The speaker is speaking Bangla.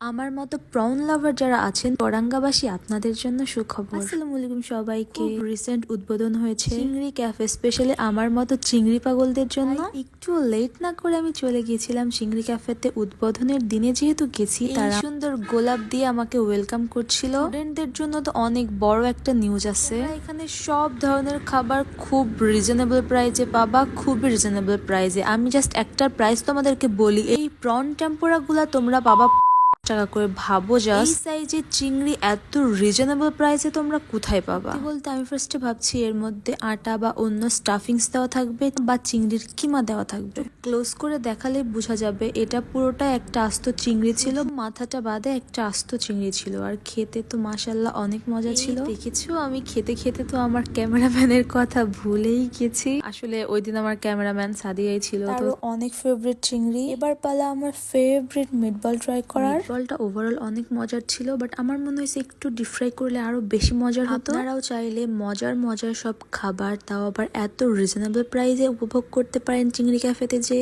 আমার মতো প্রন লাভার যারা আছেন পরাঙ্গাবাসী আপনাদের জন্য সুখবর। আসসালামু আলাইকুম সবাইকে। রিসেন্ট উদ্বোধন হয়েছে। চিংড়ি ক্যাফে স্পেশালি আমার মতো চিংড়ি পাগলদের জন্য। একটু লেট না করে আমি চলে গিয়েছিলাম চিংড়ি ক্যাফেতে উদ্বোধনের দিনে। যেহেতু গেছি তারা সুন্দর গোলাপ দিয়ে আমাকে ওয়েলকাম করছিল। স্টুডেন্টদের জন্য তো অনেক বড় একটা নিউজ আছে। এখানে সব ধরনের খাবার খুব রিজনেবল প্রাইজে পাবা খুবই রিজনেবল প্রাইজে আমি জাস্ট একটা প্রাইস তোমাদেরকে বলি এই প্রন টেম্পোরা গুলা তোমরা পাবা টাকা করে ভাবো জাস্ট এই সাইজের চিংড়ি এত রিজনেবল প্রাইসে তোমরা কোথায় পাবা? বলতে আমি ফার্স্টে ভাবছি এর মধ্যে আটা বা অন্য স্টাফিংস দেওয়া থাকবে বা চিংড়ির কিমা দেওয়া থাকবে। ক্লোজ করে দেখালে বোঝা যাবে এটা পুরোটা একটা আস্ত চিংড়ি ছিল। মাথাটা বাদে একটা আস্ত চিংড়ি ছিল। আর খেতে তো মাসাল্লাহ অনেক মজা ছিল। দেখেছ? আমি খেতে খেতে তো আমার ক্যামেরাম্যানের কথা ভুলেই গেছি। আসলে ওই দিন আমার ক্যামেরাম্যান সাদিয়াই ছিল তো অনেক ফেভারিট চিংড়ি। এবার পালা আমার ফেভারিট মিটবল ট্রাই করার। মিটবলটা ওভারঅল অনেক মজার ছিল বাট আমার মনে হয়েছে একটু ডিপ ফ্রাই করলে আরও বেশি মজার হতো। আপনারাও চাইলে মজার মজার সব খাবার, তাও আবার এত রিজনেবল প্রাইসে উপভোগ করতে পারেন চিংড়ি ক্যাফেতে যে